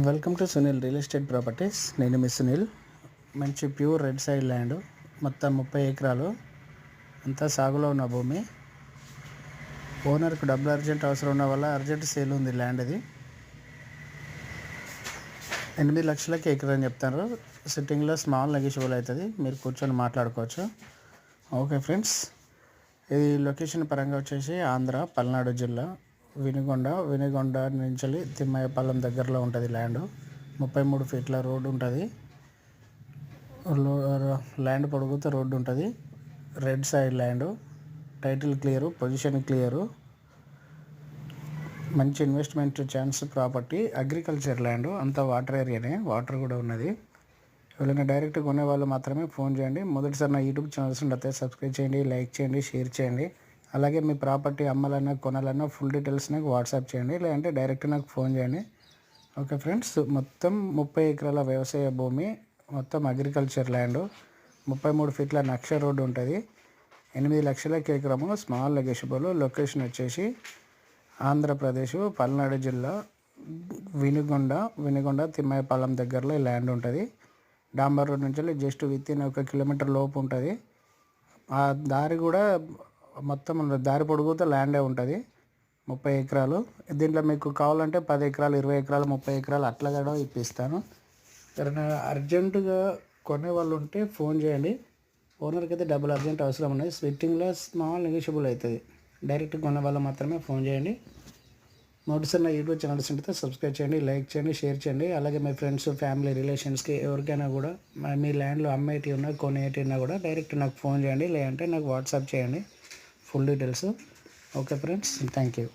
Welcome to Sunil real estate properties నేను మీ సునీల్. మంచి ప్యూర్ రెడ్ సైడ్ ల్యాండ్ మొత్తం ముప్పై ఎకరాలు అంతా సాగులో ఉన్న భూమి. ఓనర్కి డబ్బులు అర్జెంట్ అవసరం ఉన్న వల్ల అర్జెంట్ సేల్ ఉంది ల్యాండ్ ఇది. ఎనిమిది లక్షలకి ఎకరా అని చెప్తారు సిట్టింగ్లో స్మాల్ నెగిషియబుల్ అవుతుంది. మీరు కూర్చొని మాట్లాడుకోవచ్చు. ఓకే ఫ్రెండ్స్ ఇది లొకేషన్ పరంగా వచ్చేసి ఆంధ్ర పల్నాడు జిల్లా. వినుగొండ వినుగొండ నుంచి తిమ్మయ్యపాలెం దగ్గరలో ఉంటుంది ల్యాండ్. ముప్పై మూడు ఫీట్ల రోడ్డు ఉంటుంది. ల్యాండ్ పొడుగుతో రోడ్డు ఉంటుంది. Red side land. Title clear position clear. మంచి investment chance property agriculture land. అంతా వాటర్ ఏరియానే వాటర్ కూడా ఉన్నది. ఎవరైనా డైరెక్ట్ కొనే వాళ్ళు మాత్రమే ఫోన్ చేయండి. మొదటిసారి నా యూట్యూబ్ ఛానల్స్ ఉంటే సబ్స్క్రైబ్ చేయండి లైక్ చేయండి షేర్ చేయండి. అలాగే మీ ప్రాపర్టీ అమ్మాలన్నా కొనాలన్నా ఫుల్ డీటెయిల్స్ నాకు వాట్సాప్ చేయండి లేదంటే డైరెక్ట్ నాకు ఫోన్ చేయండి. ఓకే ఫ్రెండ్స్ మొత్తం ముప్పై ఎకరాల వ్యవసాయ భూమి మొత్తం అగ్రికల్చర్ ల్యాండ్ ముప్పై మూడు ఫీట్ల నక్ష రోడ్డు ఉంటుంది. ఎనిమిది లక్షల ఎకరము స్మాల్ లెగేషబుల్ లొకేషన్ వచ్చేసి ఆంధ్రప్రదేశ్ పల్నాడు జిల్లా వినుగొండ వినుగొండ తిమ్మాయిపాలెం దగ్గరలో ఈ ల్యాండ్ ఉంటుంది. డాంబర్ రోడ్ నుంచి జస్ట్ విత్ ఇన్ ఒక కిలోమీటర్ లోపు ఉంటుంది. ఆ దారి కూడా మొత్తం దారి పొడుగుతో ల్యాండే ఉంటుంది. ముప్పై ఎకరాలు. దీంట్లో మీకు కావాలంటే పది ఎకరాలు ఇరవై ఎకరాలు ముప్పై ఎకరాలు అట్లా కూడా ఇప్పిస్తాను. ఎవరైనా అర్జెంటుగా కొనే వాళ్ళు ఉంటే ఫోన్ చేయండి. ఓనర్కి అయితే డబ్బులు అర్జెంట్ అవసరం ఉన్నది. స్విట్టింగ్లో స్మాల్ నెగిషియబుల్ అవుతుంది. డైరెక్ట్ కొనే వాళ్ళు మాత్రమే ఫోన్ చేయండి. మొదటిసారి నా యూట్యూబ్ ఛానల్స్ ఉంటే సబ్స్క్రైబ్ చేయండి లైక్ చేయండి షేర్ చేయండి. అలాగే మీ ఫ్రెండ్స్ ఫ్యామిలీ రిలేషన్స్కి ఎవరికైనా కూడా మా- మీ ల్యాండ్లో అమ్మేటి ఉన్నా కొనేటి ఉన్నా కూడా డైరెక్ట్ నాకు ఫోన్ చేయండి. లేదంటే నాకు వాట్సాప్ చేయండి. Full details. Okay friends thank you